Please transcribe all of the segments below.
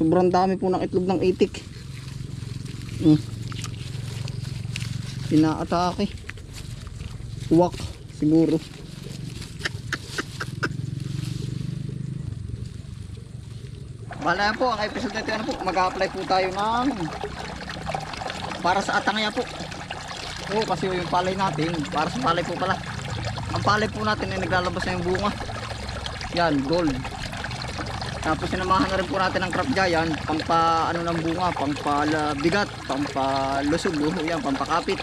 Sobrang dami po ng itlog ng itik. Mm. Inaatake. Uwak siguro. Bala po, ang episode nito ano po, mag-apply po tayo ng para sa atangya po. Oo, kasi yung palay natin, para sa palay po pala. Ang palay po natin ay naglalabas na yung bunga. Yan, gold. Tapos sinamahan na rin po natin ng crop giant, pampa ano ng bunga, pampa la- bigat, pampa lusog, oh, yan, pampakapit.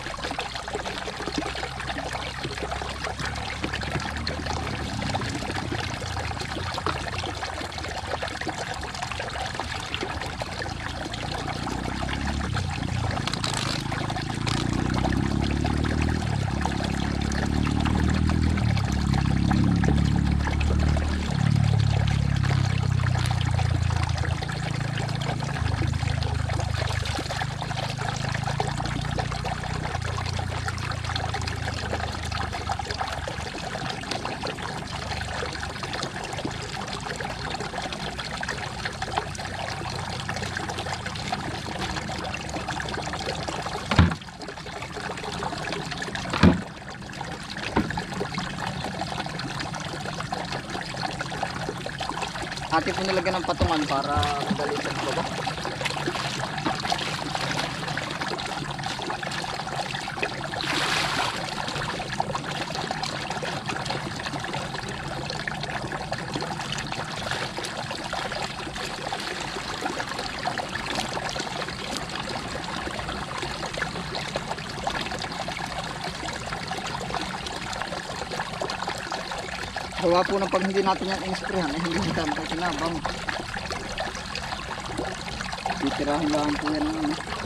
Atin po nilagyan ng patungan para madali sa baba. Gawa po ng pag hindi natin yan in-sprayhan, eh, hindi kita makasinabang. Titirahan lang po yan ng ano.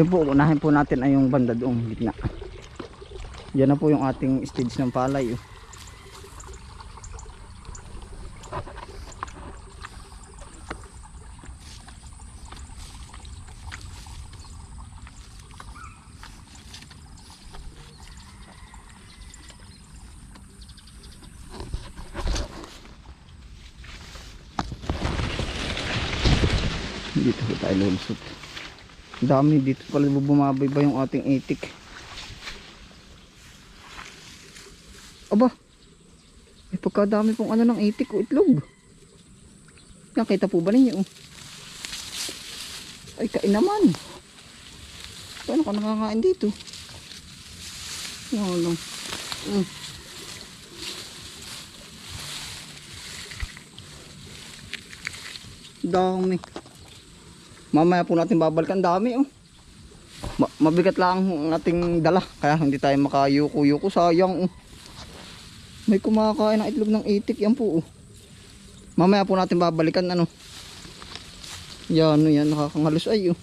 Ayun po, unahin po natin ay yung banda doong gitna. Yan na po yung ating stage ng palay. Oh. Dito tayo lulusot. Dami dito pala bumabay ba yung ating itik. Aba. May pagkadami pong ano ng itik o itlog. Yan, kita po ba ninyo? Ay, kain naman. Paano ka nakakain dito? Lang. Mm. Dami. Mamaya po natin babalikan dami oh. Ma- mabigat lang ang ating dala kaya hindi tayo makayuko-yuko sayang oh. May kumakain ng itlog ng itik yan po oh. Mamaya po natin babalikan ano. Yan ano yan nakakangalos ay oh.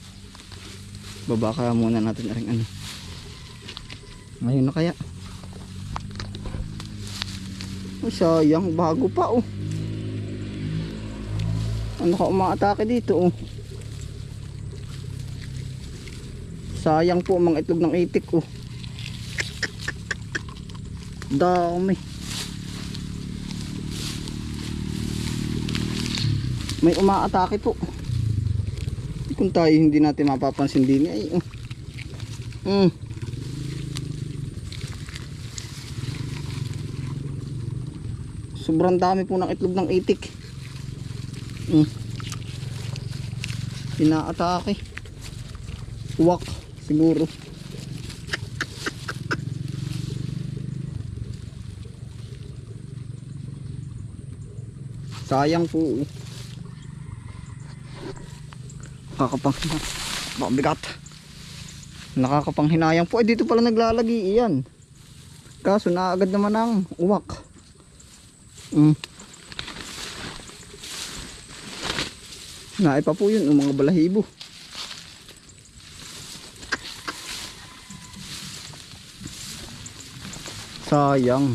Baba kaya muna natin ring ano. Ngayon na kaya. Oh, sayang bago pa oh. Ano ka umaatake dito oh. Sayang po mga itlog ng itik oh. Dami. May umaatake po. Kung tayo hindi natin mapapansin din ay oh. Mm. Sobrang dami po ng itlog ng itik. Mm. Inaatake. Uwak. Siguro. Sayang po. Kakapang mabigat. Nakakapanghinayang po. Eh, dito pala naglalagi iyan. Kaso naagad naman ang uwak. Mm. Naipa po yun, yung mga balahibo. Sayang.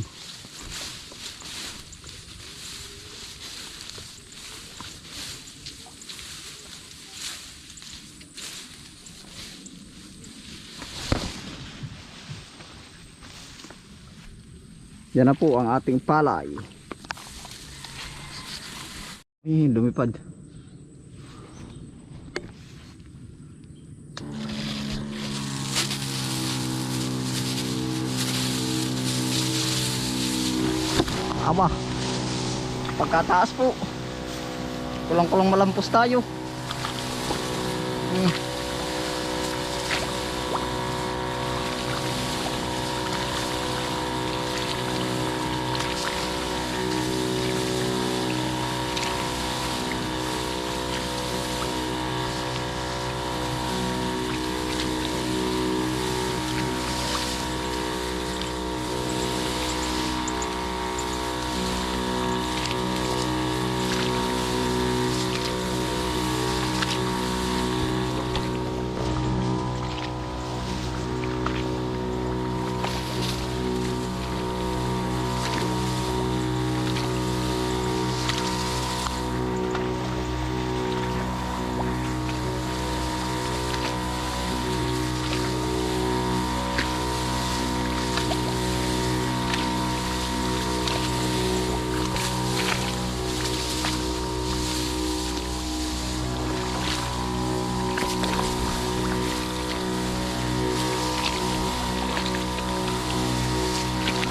Yan na po ang ating palay. Eh, lumipad. Aba. Pagkataas po. Kulang-kulang malampos tayo. Hmm.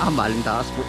Ah, baling taas po.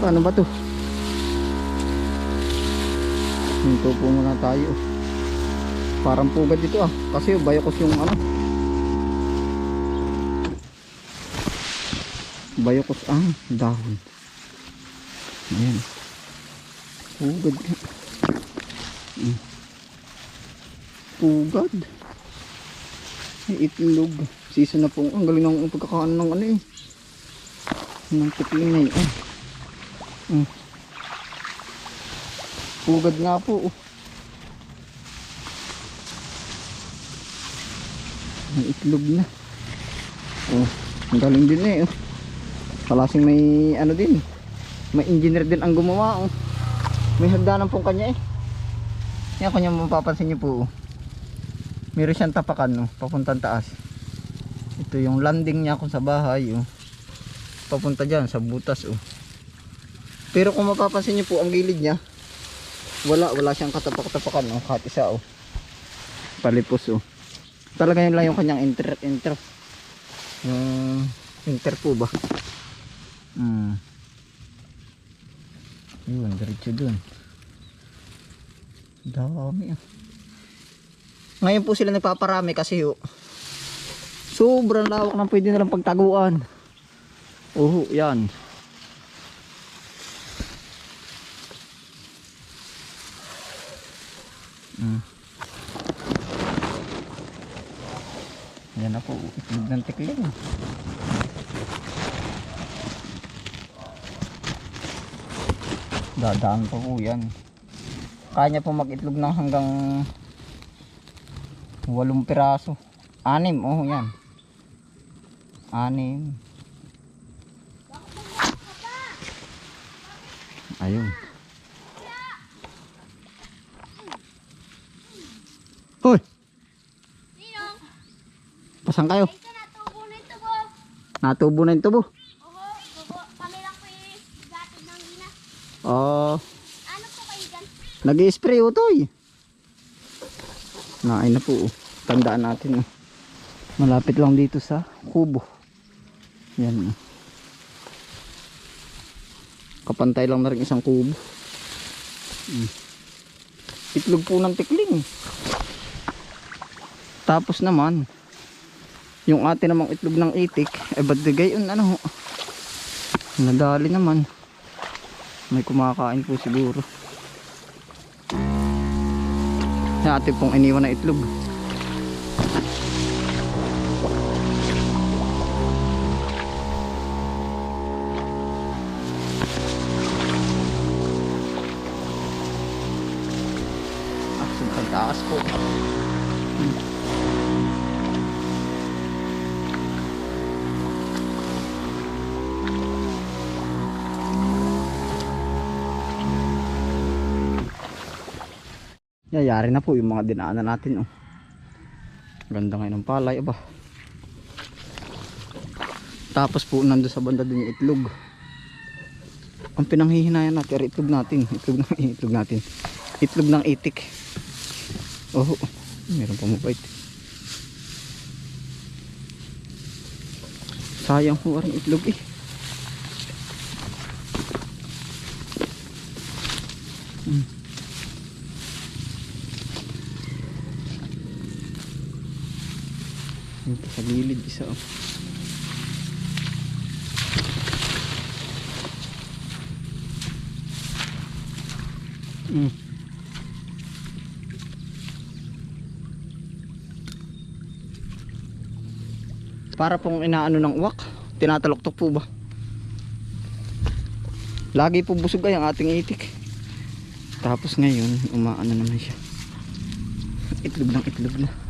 Paano ba to? Hinto po muna tayo. Parang pugad dito ah. Kasi bayokos yung ano. Bayokos ang dahon. Ayan. Pugad. nga. Mm. Pugad. Itlog. Season na po. Ang galing ng pagkakaano ng ano eh. Ng pipinay. Oh. Mm. Pugad nga po. oh. May itlog na. Oh, ang galing din eh. Oh. Palasing may ano din. May engineer din ang gumawa. Oh. May hagdanan pong kanya eh. Yan kanya mapapansin niyo po. Oh. Meron siyang tapakan oh, papuntang taas. Ito yung landing niya kung sa bahay oh. Papunta diyan sa butas oh. Pero kung mapapansin niyo po ang gilid niya, wala wala siyang katapak-tapakan oh, kahit isa oh. Palipos oh. Talaga yun lang yung kanyang enter enter. Yung enter po ba? Hmm. Yun, diretso dun. Dami ah. Ngayon po sila nagpaparami kasi oh. Sobrang lawak ng pwede nilang pagtaguan. Oh, yan. Yan ako, itlog ng tikling. Dadaan pa po yan. Kaya niya po mag-itlog ng hanggang walong piraso. Anim, oh yan. Anim. Ayun. Hoy! Pasan kayo? Ito na, tubo ito po. Natubo na yung tubo. Oo, tubo. Kami lang po eh. Gatid ng ina. Oh, Ano po kayo dyan? nag-i-spray utoy. Naay na po. oh. Tandaan natin. oh. Malapit lang dito sa kubo. Yan. oh. Kapantay lang na rin isang kubo. Mm. Itlog po ng tikling. Tapos naman, yung atin namang itlog ng itik, eh ba't di gayon ano, nadali naman. May kumakain po siguro. Yung atin pong iniwan na itlog. Action pagtaas po. Yayari na po yung mga dinaanan natin. Oh. Ganda ngayon ng palay. Aba. Tapos po nando sa banda din yung itlog. Ang pinanghihinayan natin ay itlog natin. Itlog ng itlog natin. Itlog ng itik. Oh, meron pa mabait. Sayang po ang itlog eh. Hmm. Dito sa gilid isa oh. Mm. Para pong inaano ng uwak, tinataloktok po ba? Lagi po busog ay ang ating itik. Tapos ngayon, umaano naman siya. Itlog ng itlog na.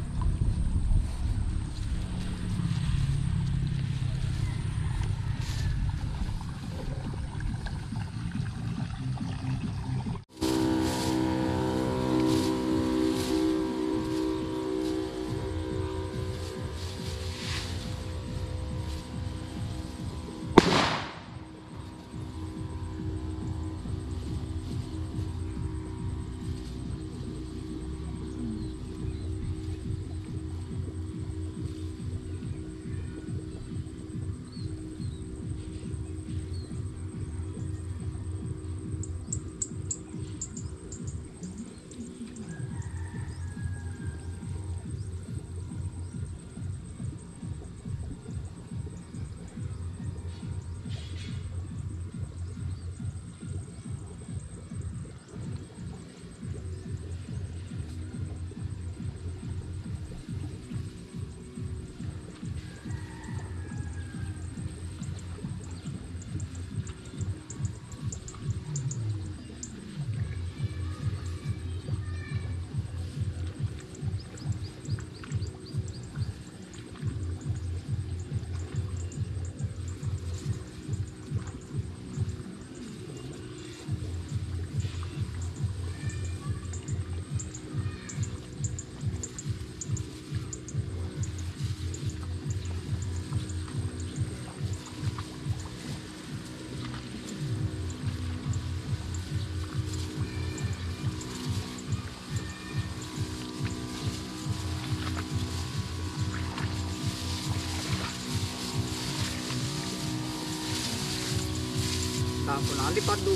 Tapo na alipad do.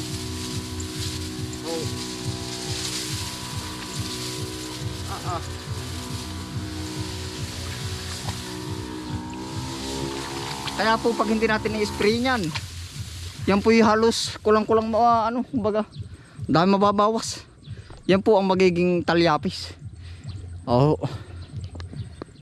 Oh. Ah ah. Kaya po pag hindi natin i-spray niyan, yan po yung halos kulang-kulang ma ano, kumbaga, dahil mababawas. Yan po ang magiging talyapis. Oh.